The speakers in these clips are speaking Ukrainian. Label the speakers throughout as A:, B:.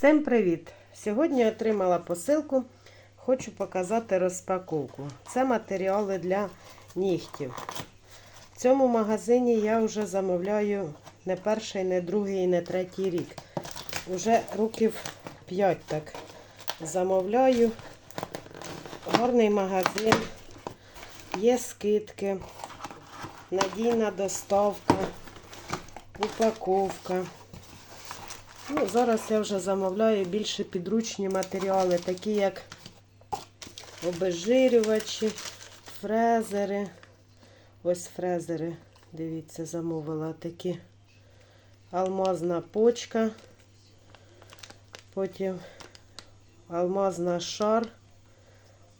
A: Всім привіт! Сьогодні отримала посилку. Хочу показати розпаковку. Це матеріали для нігтів. В цьому магазині я вже замовляю не перший, не другий, не третій рік. Уже років 5 так замовляю. Гарний магазин, є скидки, надійна доставка, упаковка. Ну, зараз я вже замовляю більше підручні матеріали, такі як обезжирювачі, фрезери. Ось фрезери, дивіться, замовила такі. Алмазна почка. Потім алмазна шар.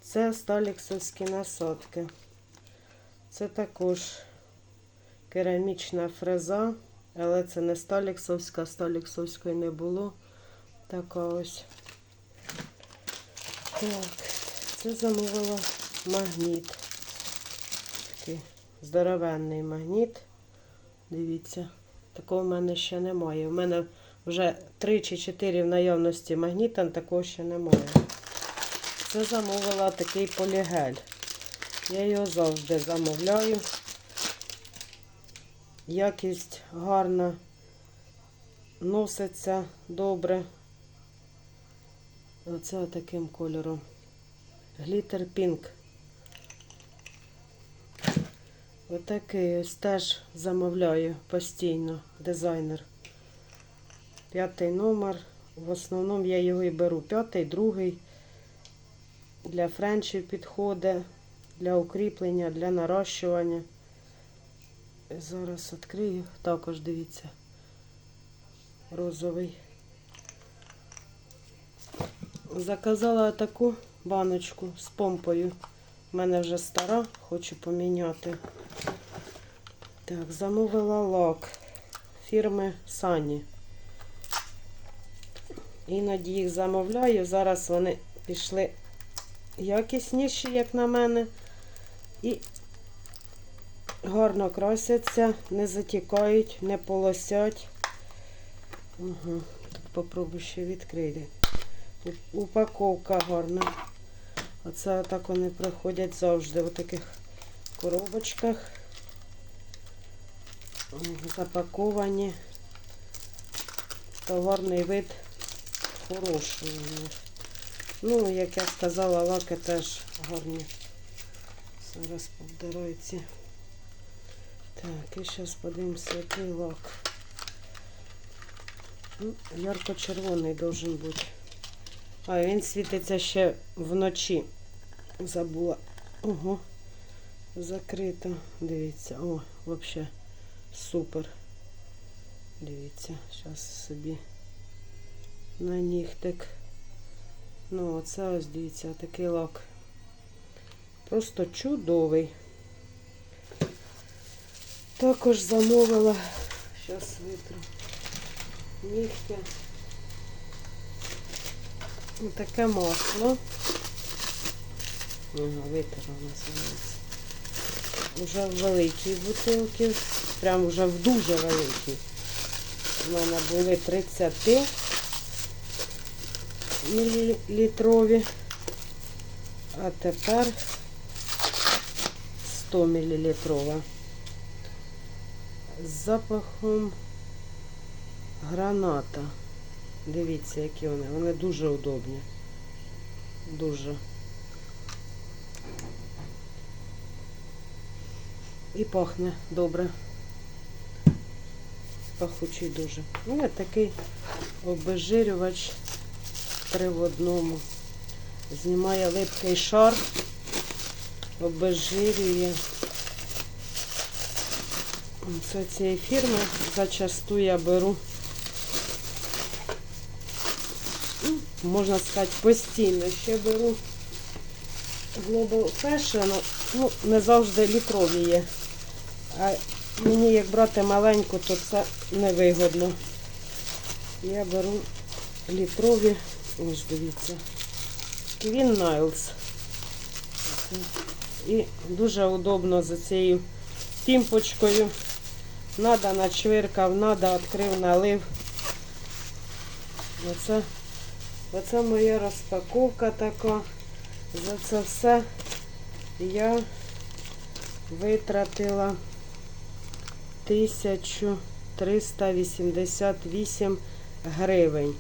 A: Це сталіксовські насадки. Це також керамічна фреза. Але це не сталіксовська, сталіксовської не було. Така ось. Так, це замовила магніт. Такий здоровенний магніт. Дивіться, такого в мене ще немає. У мене вже 3 чи 4 в наявності магніта, такого ще немає. Це замовила такий полігель. Я його завжди замовляю. Якість гарна, носиться добре. Оце таким кольором. Глітер пінк. Отакий ось теж замовляю постійно дизайнер. П'ятий номер. В основному я його і беру. П'ятий, другий. Для френчів підходить, для укріплення, для нарощування. Зараз відкрию. Також дивіться. Розовий. Заказала таку баночку з помпою. У мене вже стара, хочу поміняти. Так, замовила лак фірми Сані. Іноді їх замовляю. Зараз вони пішли якісніші, як на мене. І гарно красяться, не затікають, не полосять. Угу. Тут попробую ще відкрити. Упаковка гарна. Оце так вони приходять завжди в таких коробочках. Запаковані. Товарний вид хороший. Ну, як я сказала, лаки теж гарні. Зараз повдираються. Так, і зараз подивимося, який лак. Ну, Ярко-червоний должен бути. А, він світиться ще вночі. Забула. Ого. Закрито. Дивіться. О, взагалі супер. Дивіться, зараз собі на нігтик. Ну, оце ось дивіться, такий лак. Просто чудовий. Також замовила, зараз витру нігтя. Таке масло. Ага, витерла називається. Уже в великій бутилці. Прям вже в дуже великій. У мене були 30 мілілітрові. А тепер 100 мілілітрова з запахом граната. Дивіться, які вони. Вони дуже удобні. Дуже. І пахне добре. Пахучий дуже. Ну, такий обезжирювач три в одному. Знімає липкий шар, обезжирює. Це цієї фірми зачасту я беру, можна сказати, постійно ще беру Global Fashion, ну, не завжди літрові є. А мені як брати маленьку, то це невигодно. Я беру літрові, ось дивіться, Queen Niles. І дуже удобно за цією пімпочкою. Надо начвиркав, надо відкрив, налив. Оце Оце моя розпаковка така. За це все я витратила 1388 гривень.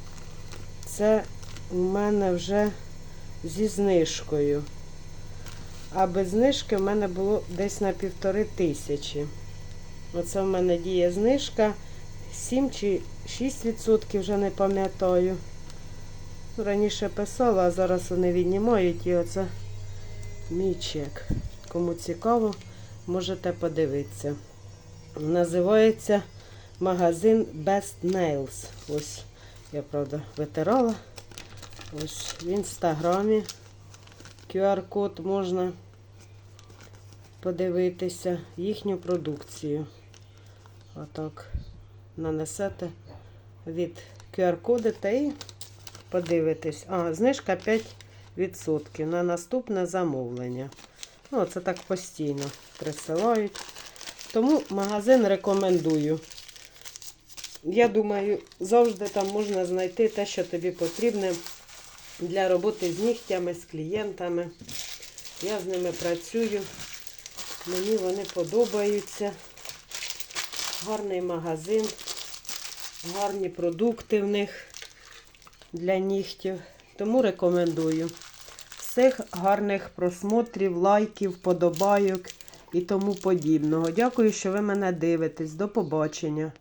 A: Це у мене вже зі знижкою. А без знижки в мене було десь на півтори тисячі. Оце в мене діє знижка 7 чи 6% вже не пам'ятаю. Раніше писала, а зараз вони віднімають і оце мій чек. Кому цікаво, можете подивитися. Називається магазин Best Nails. Ось я, правда, витирала. Ось в інстаграмі QR-код можна подивитися їхню продукцію. Отак нанесете від QR-коди та і подивитесь. А, знижка 5% на наступне замовлення. Ну, це так постійно присилають. Тому магазин рекомендую. Я думаю, завжди там можна знайти те, що тобі потрібне для роботи з нігтями, з клієнтами. Я з ними працюю. Мені вони подобаються. Гарний магазин, гарні продукти в них для нігтів. Тому рекомендую. Всіх гарних просмотрів, лайків, подобайок і тому подібного. Дякую, що ви мене дивитесь. До побачення.